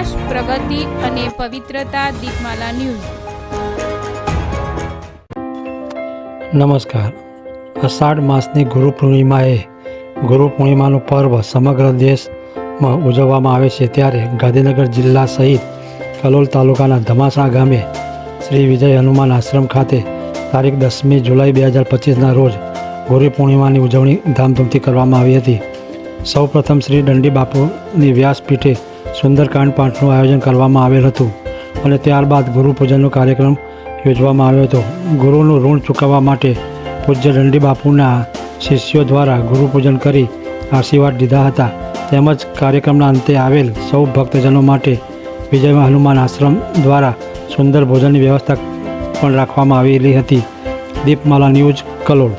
વિકાસ પ્રગતિ અને પવિત્રતા દીપમાલા ન્યૂઝ. નમસ્કાર. અષાઢ માસની ગુરુ પૂર્ણિમાએ ગુરુ પૂર્ણિમાનું પર્વ સમગ્ર દેશમાં ઉજવવામાં આવે છે ત્યારે ગાંધીનગર જિલ્લા સહિત કલોલ તાલુકાના ધમાસણા ગામે શ્રી વિજય હનુમાન આશ્રમ ખાતે તારીખ દસમી જુલાઈ બે હજાર પચીસના રોજ ગુરુ પૂર્ણિમાની ઉજવણી ધામધૂમથી કરવામાં આવી હતી. સૌપ્રથમ શ્રી દંડી બાપુની વ્યાસપીઠે સુંદરકાંડ પાઠનું આયોજન કરવામાં આવેલ હતું અને ત્યારબાદ ગુરુ પૂજનનો કાર્યક્રમ યોજવામાં આવ્યો હતો. ગુરુનું ઋણ ચૂકવવા માટે પૂજ્ય દંડી બાપુના શિષ્યો દ્વારા ગુરુ પૂજન કરી આશીર્વાદ લીધા હતા. તેમજ કાર્યક્રમના અંતે આવેલ સૌ ભક્તજનો માટે વિજય હનુમાન આશ્રમ દ્વારા સુંદર ભોજનની વ્યવસ્થા પણ રાખવામાં આવેલી હતી. દીપમાલા ન્યૂઝ કલોલ.